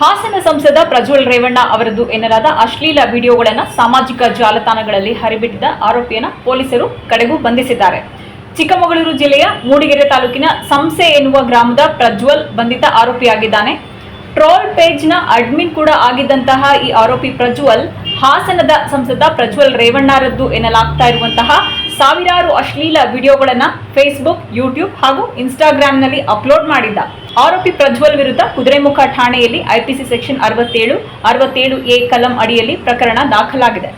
ಹಾಸನ ಸಂಸದ ಪ್ರಜ್ವಲ್ ರೇವಣ್ಣ ಅವರದ್ದು ಎನ್ನಲಾದ ಅಶ್ಲೀಲ ವಿಡಿಯೋಗಳನ್ನು ಸಾಮಾಜಿಕ ಜಾಲತಾಣಗಳಲ್ಲಿ ಹರಿಬಿಟ್ಟಿದ್ದ ಆರೋಪಿಯನ್ನ ಪೊಲೀಸರು ಕಡೆಗೂ ಬಂಧಿಸಿದ್ದಾರೆ. ಚಿಕ್ಕಮಗಳೂರು ಜಿಲ್ಲೆಯ ಮೂಡಿಗೆರೆ ತಾಲೂಕಿನ ಸಂಸೆ ಎನ್ನುವ ಗ್ರಾಮದ ಪ್ರಜ್ವಲ್ ಬಂಧಿತ ಆರೋಪಿಯಾಗಿದ್ದಾನೆ. ಟ್ರೋಲ್ ಪೇಜ್ನ ಅಡ್ಮಿನ್ ಕೂಡ ಆಗಿದ್ದಂತಹ ಈ ಆರೋಪಿ ಪ್ರಜ್ವಲ್ ಹಾಸನದ ಸಂಸದ ಪ್ರಜ್ವಲ್ ರೇವಣ್ಣರದ್ದು ಎನ್ನಲಾಗ್ತಾ ಇರುವಂತಹ ಸಾವಿರಾರು ಅಶ್ಲೀಲ ವಿಡಿಯೋಗಳನ್ನ ಫೇಸ್ಬುಕ್ ಯೂಟ್ಯೂಬ್ ಹಾಗೂ ಇನ್ಸ್ಟಾಗ್ರಾಂನಲ್ಲಿ ಅಪ್ಲೋಡ್ ಮಾಡಿದ್ದ. ಆರೋಪಿ ಪ್ರಜ್ವಲ್ ವಿರುದ್ಧ ಕುದುರೆಮುಖ ಠಾಣೆಯಲ್ಲಿ ಐಪಿಸಿ ಸೆಕ್ಷನ್ ಅರವತ್ತೇಳು ಅರವತ್ತೇಳು ಎ ಕಲಂ ಅಡಿಯಲ್ಲಿ ಪ್ರಕರಣ ದಾಖಲಾಗಿದೆ.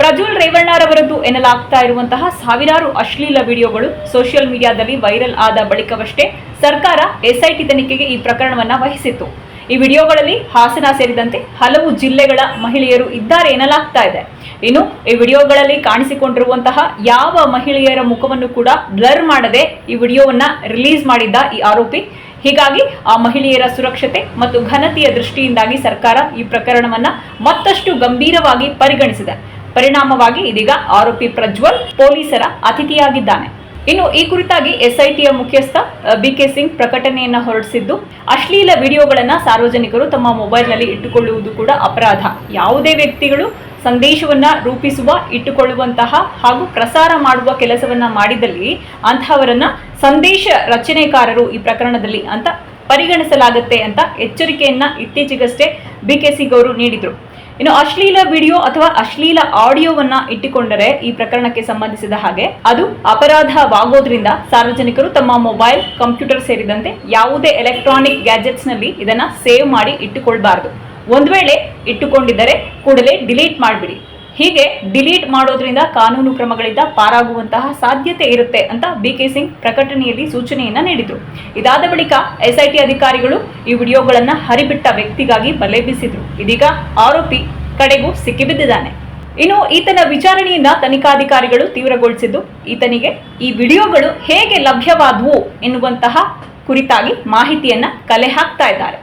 ಪ್ರಜ್ವಲ್ ರೇವಣ್ಣರವರದ್ದು ಎನ್ನಲಾಗ್ತಾ ಇರುವಂತಹ ಸಾವಿರಾರು ಅಶ್ಲೀಲ ವಿಡಿಯೋಗಳು ಸೋಷಿಯಲ್ ಮೀಡಿಯಾದಲ್ಲಿ ವೈರಲ್ ಆದ ಬಳಿಕವಷ್ಟೇ ಸರ್ಕಾರ ಎಸ್ಐಟಿ ತನಿಖೆಗೆ ಈ ಪ್ರಕರಣವನ್ನ ವಹಿಸಿತ್ತು. ಈ ವಿಡಿಯೋಗಳಲ್ಲಿ ಹಾಸನ ಸೇರಿದಂತೆ ಹಲವು ಜಿಲ್ಲೆಗಳ ಮಹಿಳೆಯರು ಇದ್ದಾರೆ ಎನ್ನಲಾಗ್ತಾ ಇದೆ. ಇನ್ನು ಈ ವಿಡಿಯೋಗಳಲ್ಲಿ ಕಾಣಿಸಿಕೊಂಡಿರುವಂತಹ ಯಾವ ಮಹಿಳೆಯರ ಮುಖವನ್ನು ಕೂಡ ಬ್ಲರ್ ಮಾಡದೆ ಈ ವಿಡಿಯೋವನ್ನ ರಿಲೀಸ್ ಮಾಡಿದ್ದ ಈ ಆರೋಪಿ. ಹೀಗಾಗಿ ಆ ಮಹಿಳೆಯರ ಸುರಕ್ಷತೆ ಮತ್ತು ಘನತೆಯ ದೃಷ್ಟಿಯಿಂದಾಗಿ ಸರ್ಕಾರ ಈ ಪ್ರಕರಣವನ್ನ ಮತ್ತಷ್ಟು ಗಂಭೀರವಾಗಿ ಪರಿಗಣಿಸಿದೆ. ಪರಿಣಾಮವಾಗಿ ಇದೀಗ ಆರೋಪಿ ಪ್ರಜ್ವಲ್ ಪೊಲೀಸರ ಅತಿಥಿಯಾಗಿದ್ದಾನೆ. ಇನ್ನು ಈ ಕುರಿತಾಗಿ ಎಸ್ಐಟಿಯ ಮುಖ್ಯಸ್ಥ ಬಿ ಕೆ ಸಿಂಗ್ ಪ್ರಕಟಣೆಯನ್ನ ಹೊರಡಿಸಿದ್ದು, ಅಶ್ಲೀಲ ವಿಡಿಯೋಗಳನ್ನ ಸಾರ್ವಜನಿಕರು ತಮ್ಮ ಮೊಬೈಲ್ನಲ್ಲಿ ಇಟ್ಟುಕೊಳ್ಳುವುದು ಕೂಡ ಅಪರಾಧ. ಯಾವುದೇ ವ್ಯಕ್ತಿಗಳು ಸಂದೇಶವನ್ನ ರೂಪಿಸುವ, ಇಟ್ಟುಕೊಳ್ಳುವಂತಹ ಹಾಗೂ ಪ್ರಸಾರ ಮಾಡುವ ಕೆಲಸವನ್ನ ಮಾಡಿದಲ್ಲಿ ಅಂತಹವರನ್ನ ಸಂದೇಶ ರಚನೆಕಾರರು ಈ ಪ್ರಕರಣದಲ್ಲಿ ಅಂತ ಪರಿಗಣಿಸಲಾಗುತ್ತೆ ಅಂತ ಎಚ್ಚರಿಕೆಯನ್ನ ಇತ್ತೀಚೆಗಷ್ಟೇ ಬಿಕೆ ಸಿಂಗ್ ಅವರು ನೀಡಿದ್ರು. ಇನ್ನು ಅಶ್ಲೀಲ ವಿಡಿಯೋ ಅಥವಾ ಅಶ್ಲೀಲ ಆಡಿಯೋವನ್ನ ಇಟ್ಟುಕೊಂಡರೆ ಈ ಪ್ರಕರಣಕ್ಕೆ ಸಂಬಂಧಿಸಿದ ಹಾಗೆ ಅದು ಅಪರಾಧವಾಗೋದ್ರಿಂದ ಸಾರ್ವಜನಿಕರು ತಮ್ಮ ಮೊಬೈಲ್, ಕಂಪ್ಯೂಟರ್ ಸೇರಿದಂತೆ ಯಾವುದೇ ಎಲೆಕ್ಟ್ರಾನಿಕ್ ಗ್ಯಾಜೆಟ್ಸ್ನಲ್ಲಿ ಇದನ್ನ ಸೇವ್ ಮಾಡಿ ಇಟ್ಟುಕೊಳ್ಬಾರ್ದು. ಒಂದು ವೇಳೆ ಇಟ್ಟುಕೊಂಡಿದ್ದರೆ ಕೂಡಲೇ ಡಿಲೀಟ್ ಮಾಡಿಬಿಡಿ. ಹೀಗೆ ಡಿಲೀಟ್ ಮಾಡೋದ್ರಿಂದ ಕಾನೂನು ಕ್ರಮಗಳಿಂದ ಪಾರಾಗುವಂತಹ ಸಾಧ್ಯತೆ ಇರುತ್ತೆ ಅಂತ ಬಿ ಕೆ ಸಿಂಗ್ ಪ್ರಕಟಣೆಯಲ್ಲಿ ಸೂಚನೆಯನ್ನ ನೀಡಿದ್ರು. ಇದಾದ ಬಳಿಕ ಎಸ್ಐಟಿ ಅಧಿಕಾರಿಗಳು ಈ ವಿಡಿಯೋಗಳನ್ನ ಹರಿಬಿಟ್ಟ ವ್ಯಕ್ತಿಗಾಗಿ ಬಲೆ ಬೀಸಿದ್ರು. ಇದೀಗ ಆರೋಪಿ ಕಡೆಗೂ ಸಿಕ್ಕಿಬಿದ್ದಿದ್ದಾನೆ. ಇನ್ನು ಈತನ ವಿಚಾರಣೆಯಿಂದ ತನಿಖಾಧಿಕಾರಿಗಳು ತೀವ್ರಗೊಳಿಸಿದ್ದು, ಈತನಿಗೆ ಈ ವಿಡಿಯೋಗಳು ಹೇಗೆ ಲಭ್ಯವಾದವು ಎನ್ನುವಂತಹ ಕುರಿತಾಗಿ ಮಾಹಿತಿಯನ್ನ ಕಲೆ ಹಾಕ್ತಾ ಇದ್ದಾರೆ.